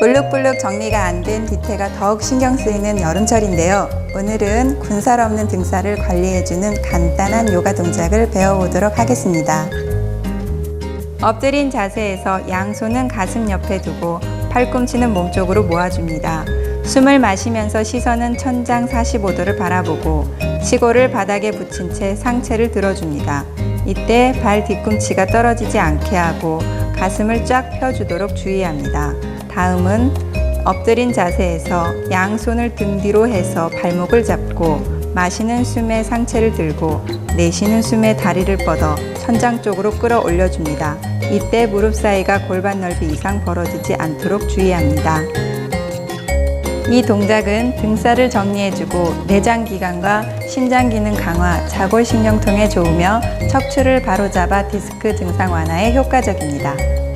볼록볼록 정리가 안 된 뒤태가 더욱 신경 쓰이는 여름철인데요. 오늘은 군살 없는 등살을 관리해주는 간단한 요가 동작을 배워보도록 하겠습니다. 엎드린 자세에서 양손은 가슴 옆에 두고 팔꿈치는 몸쪽으로 모아줍니다. 숨을 마시면서 시선은 천장 45도를 바라보고 시골을 바닥에 붙인 채 상체를 들어줍니다. 이때 발 뒤꿈치가 떨어지지 않게 하고 가슴을 쫙 펴주도록 주의합니다. 다음은 엎드린 자세에서 양손을 등 뒤로 해서 발목을 잡고 마시는 숨에 상체를 들고 내쉬는 숨에 다리를 뻗어 천장 쪽으로 끌어올려 줍니다. 이때 무릎 사이가 골반 넓이 이상 벌어지지 않도록 주의합니다. 이 동작은 등살을 정리해주고 내장 기관과 신장 기능 강화, 자골 신경통에 좋으며 척추를 바로잡아 디스크 증상 완화에 효과적입니다.